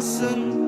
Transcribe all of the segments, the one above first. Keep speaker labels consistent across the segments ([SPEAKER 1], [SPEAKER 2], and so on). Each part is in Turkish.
[SPEAKER 1] Johnson.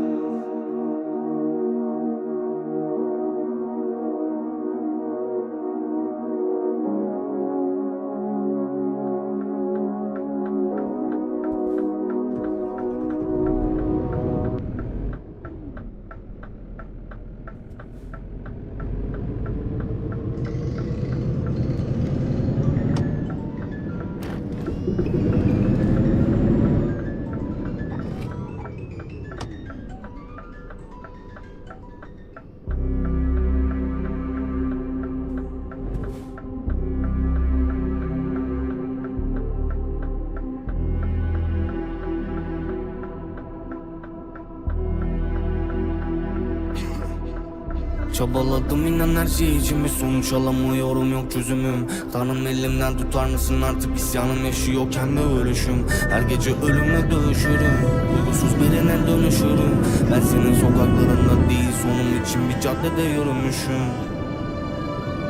[SPEAKER 1] Çabaladım inan her şey içimi Sonuç alamıyorum. Yok çözümüm Tanrım elimden tutar mısın? Artık isyanım yaşıyor kendi ölüşüm. Her gece ölümle dövüşürüm Duygusuz birine dönüşürüm. Ben senin sokaklarında değil Sonum için bir caddede yürümüşüm.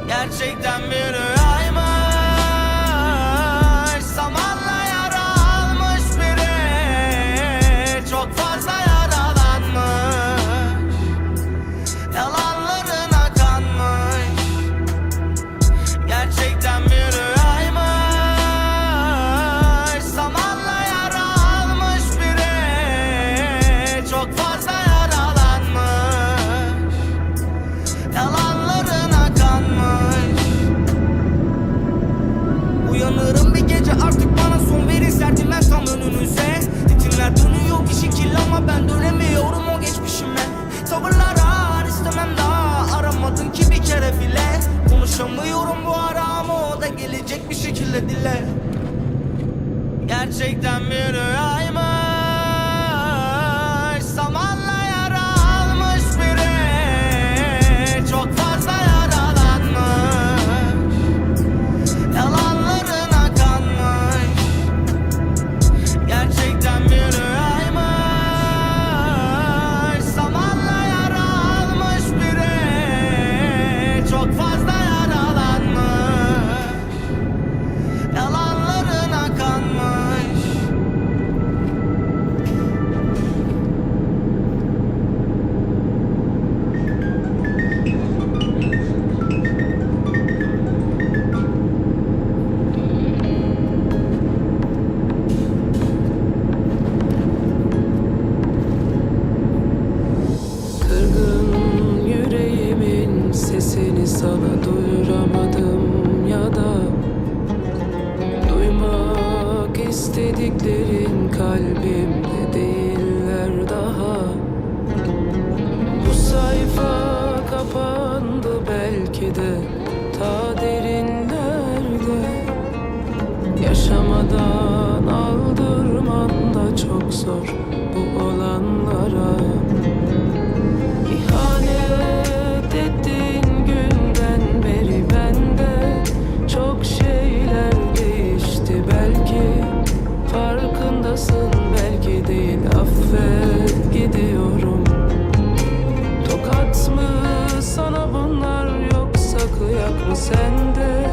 [SPEAKER 1] Gerçekten bir
[SPEAKER 2] rüya. sende.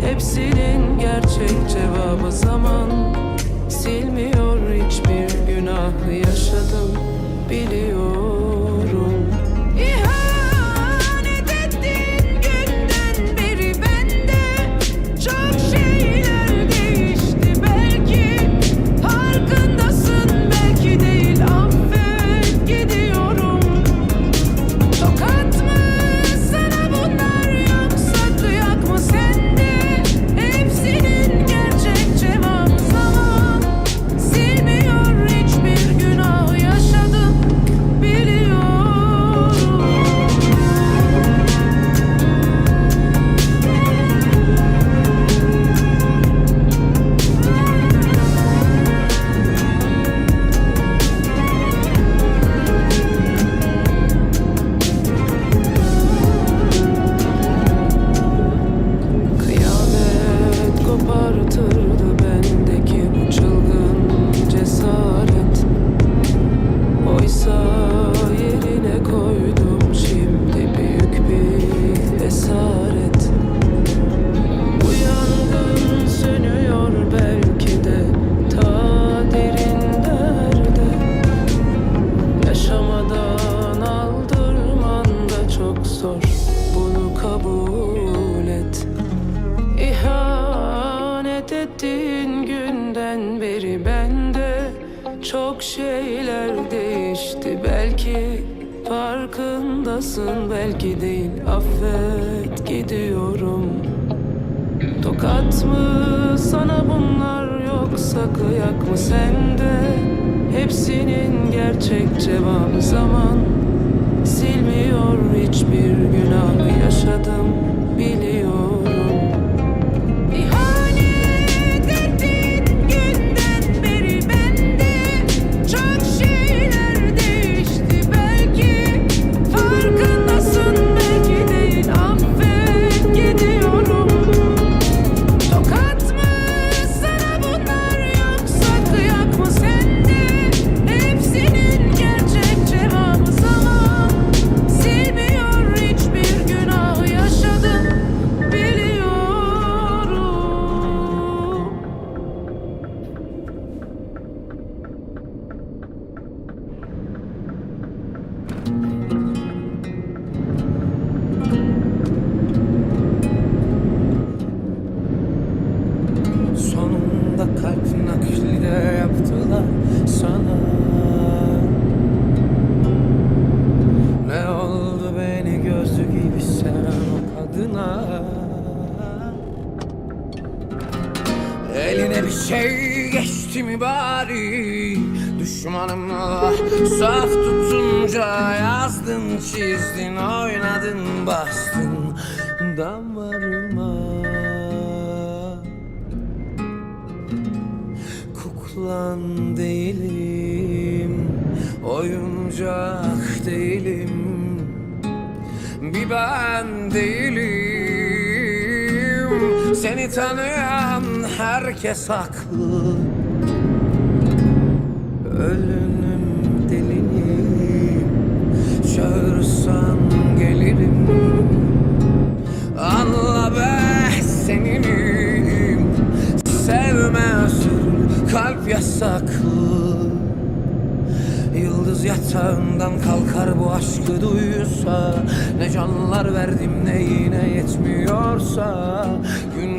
[SPEAKER 2] Hepsinin gerçek cevabı zaman. Silmiyor hiçbir günah yaşadım. Biliyorum. Tokat mı? Sana bunlar yoksa kıyak mı sende? Hepsinin gerçek cevabı zaman. Silmiyor hiçbir günahı yaşadım. Biliyorum
[SPEAKER 1] tanıyan herkes haklı. Ölünüm delinim Çağırsan gelirim. Anla be seninim Sevme özür kalp yasaklı. Yıldız yatağından kalkar bu aşkı duysa Ne canlar verdim ne yine yetmiyorsa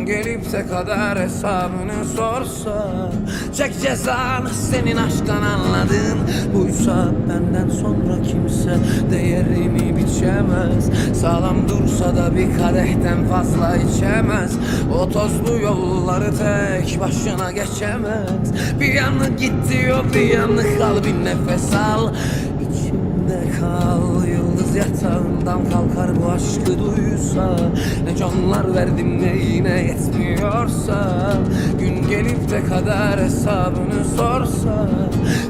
[SPEAKER 1] Gün gelip de kadar hesabını sorsa Çek cezanı senin aşktan anladın. Buysa benden sonra kimse değerimi biçemez. Sağlam dursa da bir kadehten fazla içemez. O tozlu yolları tek başına geçemez. Bir yanı git diyor bir yanı kal bir nefes al İçimde kal. Yıldız yatağından kalkar bu aşkı duysa. Ne canlar verdim ne yine yetmiyorsa. Gün gelip de kadar hesabını sorsa.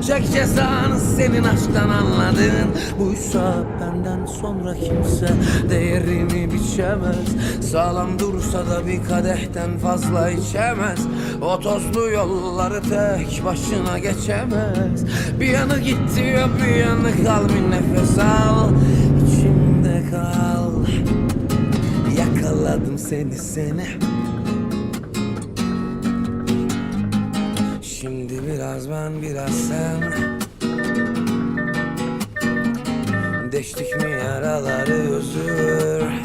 [SPEAKER 1] Çek cezanı senin aşktan anladın. Buysa benden sonra kimse değerimi biçemez. Sağlam dursa da bir kadehten fazla içemez. O tozlu yolları tek başına geçemez. Bir yanı git diyor bir yanı kal bir nefes al İçimde kal. Yakaladım seni seni. Şimdi biraz ben biraz sen. Deştik mi yaraları özür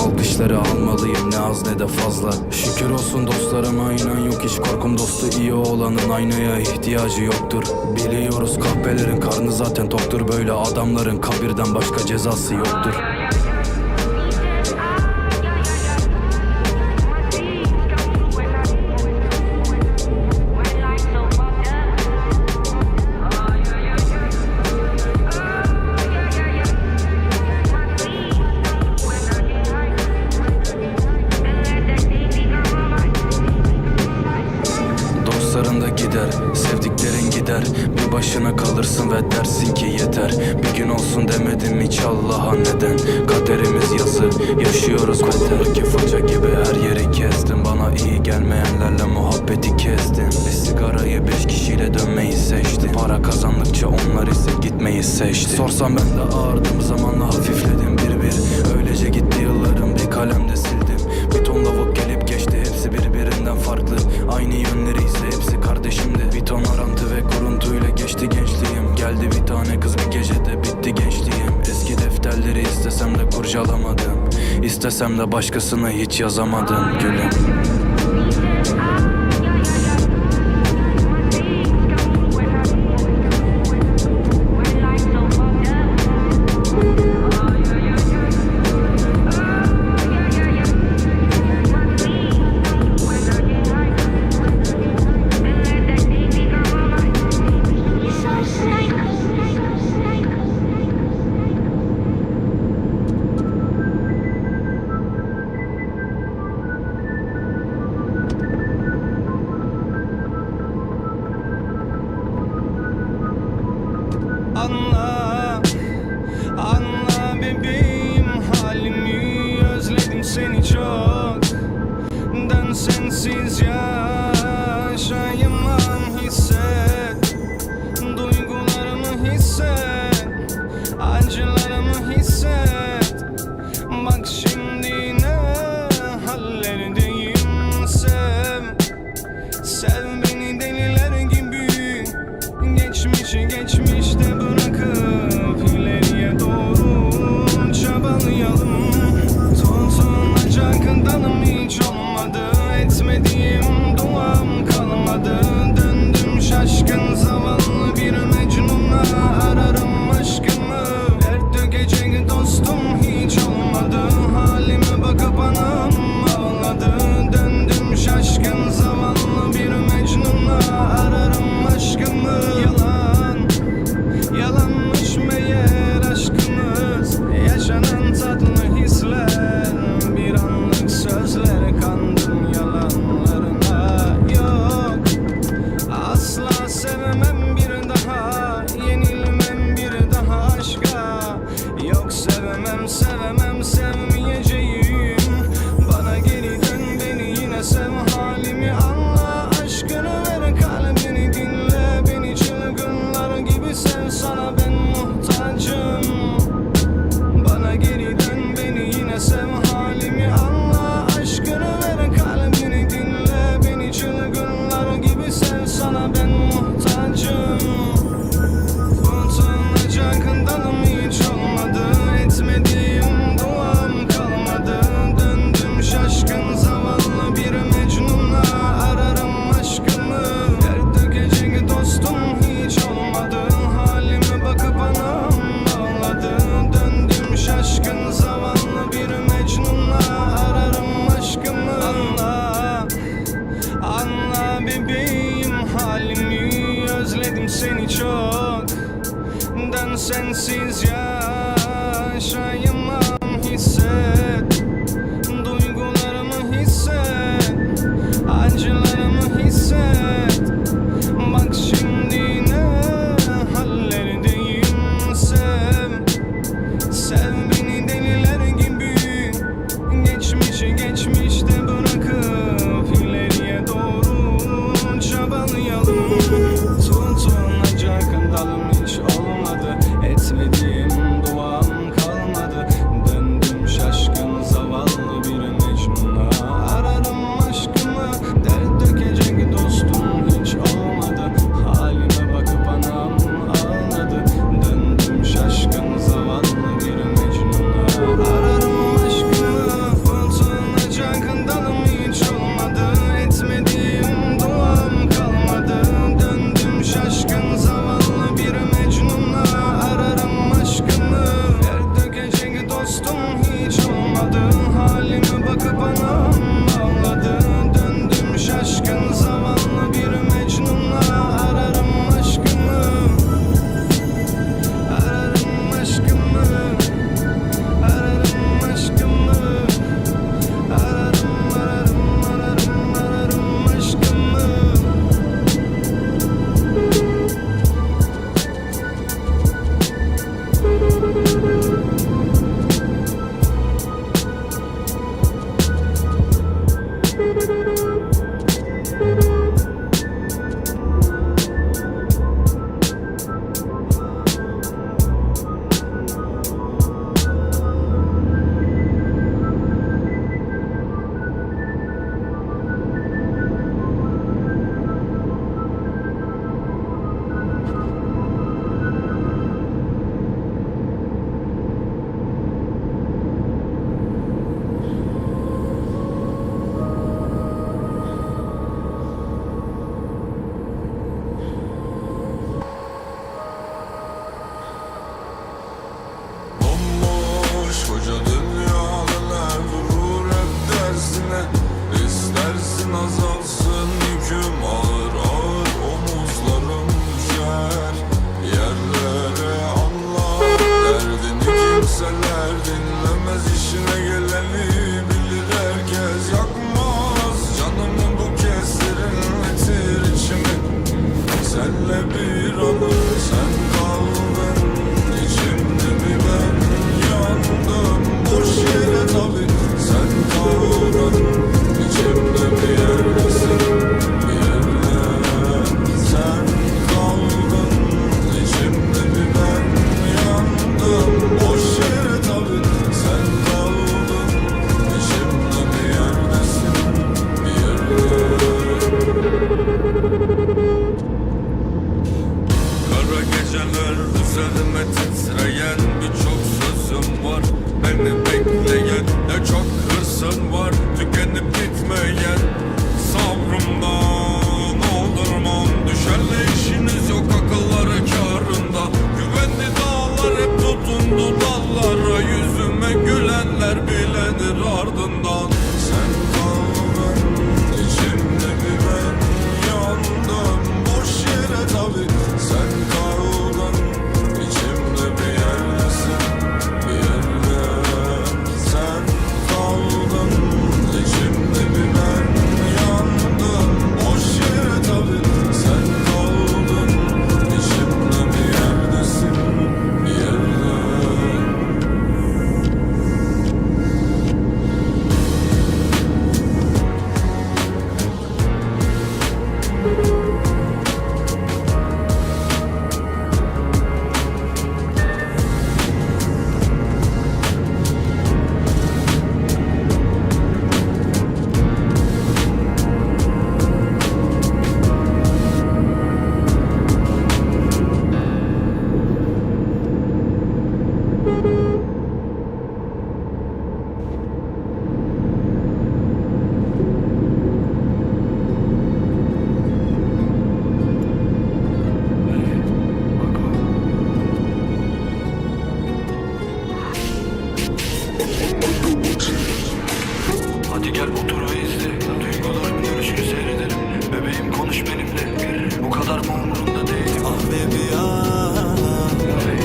[SPEAKER 3] Alkışları almalıyım ne az ne de fazla. Şükür olsun dostlarıma inan yok hiç korkum Dostu. İyi olanın aynaya ihtiyacı yoktur. Biliyoruz kahpelerin karnı zaten toktur. Böyle adamların kabirden başka cezası yoktur. gitmeyi seçti Sorsam ben de ağırdım zamanla hafifledim. Bir bir Öylece gitti yıllarım bir kalemde sildim. Bir ton lavuk gelip geçti hepsi birbirinden farklı. Aynı yönleri ise hepsi kardeşimdi. Bir ton arantı ve kuruntuyla geçti gençliğim. Geldi bir tane kız bir gecede bitti gençliğim. Eski defterleri istesem de kurcalamadım. İstesem de başkasına hiç yazamadım gülüm.
[SPEAKER 4] This. konuş benimle. Bu kadar mı umurunda değil? Ah baby ah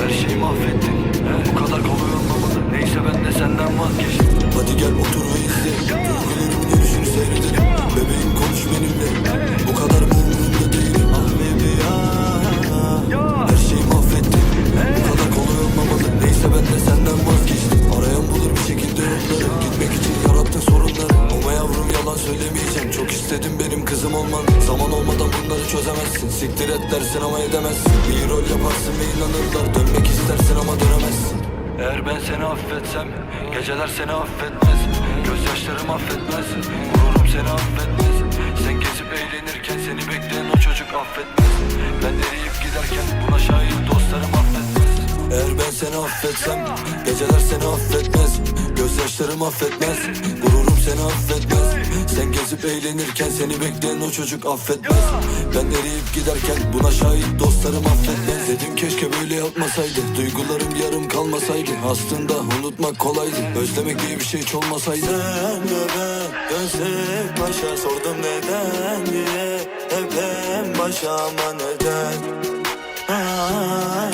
[SPEAKER 4] Her şeyi mahvettin. Bu kadar kolay olmamalı. Neyse ben de
[SPEAKER 5] senden vazgeçtim. Hadi gel otur ve izle. Duygularımın yürüyüşünü seyredin. Bebeğim konuş benimle. Bu kadar mı umurunda değil? Ah baby ah Her şeyi mahvettin. Bu kadar kolay olmamalı. Neyse ben de senden vazgeçtim. Arayan bulur bir
[SPEAKER 6] şekilde yolları. Gitmek için
[SPEAKER 7] söylemeyeceğim. Çok istedim benim kızım olman. Zaman olmadan bunları çözemezsin. Siktir et dersin ama edemezsin. Bir rol yaparsın ve inanırlar. Dönmek istersin ama dönemezsin. Eğer ben seni affetsem Geceler seni affetmez. Gözyaşlarım affetmez. Gururum seni affetmez. Sen gezip eğlenirken Seni bekleyen o çocuk affetmez. Ben eriyip giderken Buna şahit dostlarım affetmez. Eğer ben seni affetsem Geceler seni affetmez Gözyaşlarım affetmez. Gururum seni affetmez. Sen gezip eğlenirken Seni bekleyen o çocuk affetmez. Ben eriyip giderken Buna şahit dostlarım affetmez. Dedim keşke böyle yapmasaydı. Duygularım yarım kalmasaydı. Aslında unutmak kolaydı. Özlemek diye bir şey hiç olmasaydı.
[SPEAKER 4] Sen ve dönsek başa sordum neden diye. Hep en başa ama neden? Aa,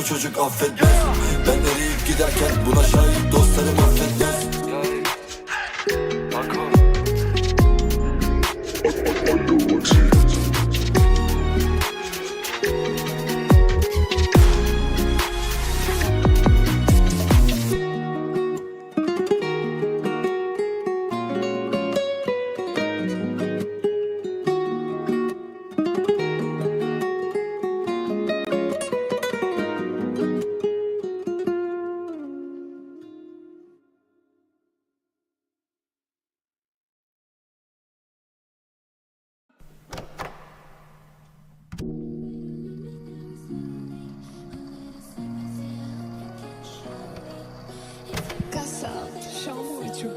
[SPEAKER 7] o çocuk affetmez. Ben eriyip giderken Buna şahit dostlarım affetmez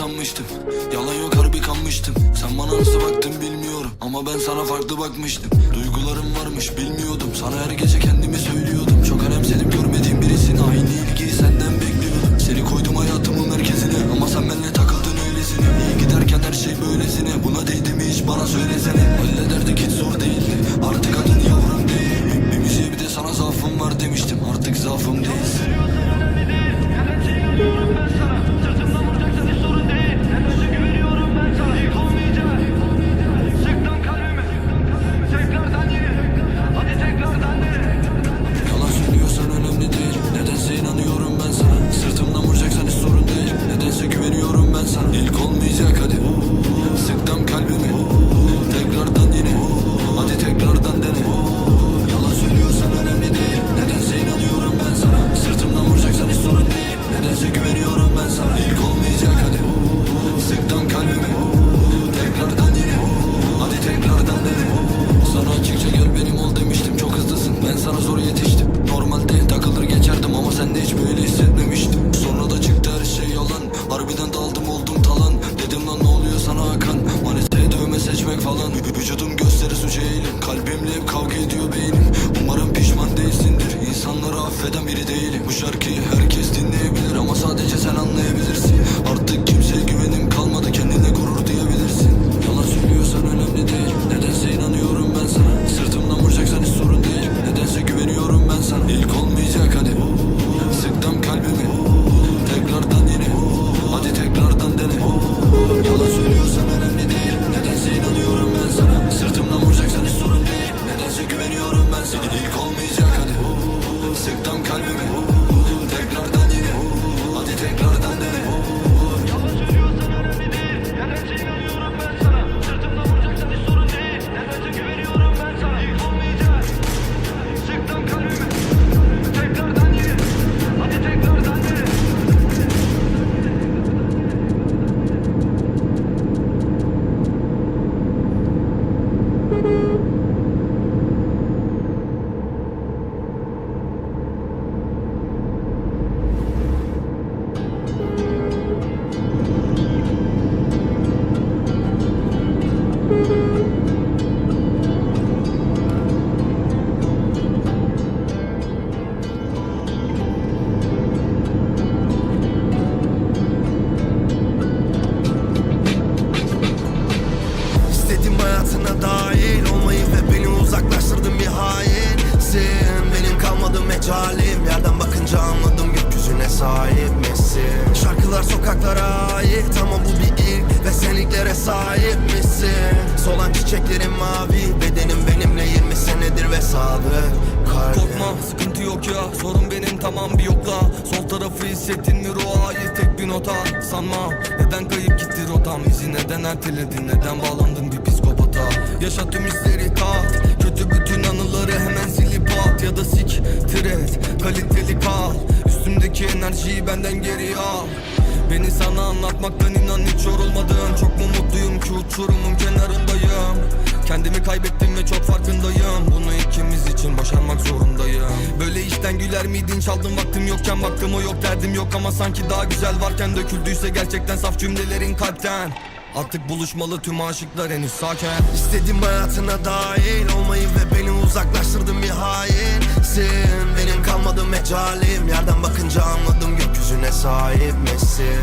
[SPEAKER 7] sanmıştım. Yalan yok harbi kanmıştım. Sen bana nasıl baktın bilmiyorum. Ama ben sana farklı bakmıştım. Duygularım varmış bilmiyordum. Sana her gece kendimi söylüyordum. Çok önemsedim görmediğim birisini. Aynı ilgiyi senden bekliyordum. Seni koydum hayatımın merkezine. Ama sen benimle takıldın öylesine. İyi giderken her şey böylesine. Buna değdi mi hiç bana söylesene. Hallederdik seçmek falan. Vü- Vücudum gösteri suç eğilim. Kalbimle hep kavga ediyor beynim. Umarım pişman değilsindir. İnsanları affeden biri değilim. Bu şarkıyı herkes
[SPEAKER 6] sıkıntı yok ya sorun benim tamam bir yokla. Sol tarafı hissettin mi? Ruha ait tek bir nota. Sanmam neden kayıp gitti rotam? İzi neden erteledin? Neden bağlandın bir psikopata? Yaşa tüm hisleri kat. Kötü bütün anıları hemen silip at. Ya da sik et kaliteli kal. Üstümdeki enerjiyi benden geri al. Beni sana anlatmaktan inan hiç yorulmadım Çok mu mutluyum ki uçurumun kenarındayım Kendimi kaybettim ve çok farkındayım. Bunu ikimiz için başarmak zorundayım. Böyle işten güler miydin? Çaldım vaktim yokken Baktım o yok. Derdim yok ama sanki daha güzel varken Döküldüyse gerçekten saf cümlelerin kalpten. Artık buluşmalı tüm aşıklar henüz sakin.
[SPEAKER 8] İstedim hayatına dahil olmayı ve beni uzaklaştırdın bir hainsin Benim kalmadı mecalim Yerden bakınca anladım gökyüzüne sahip misin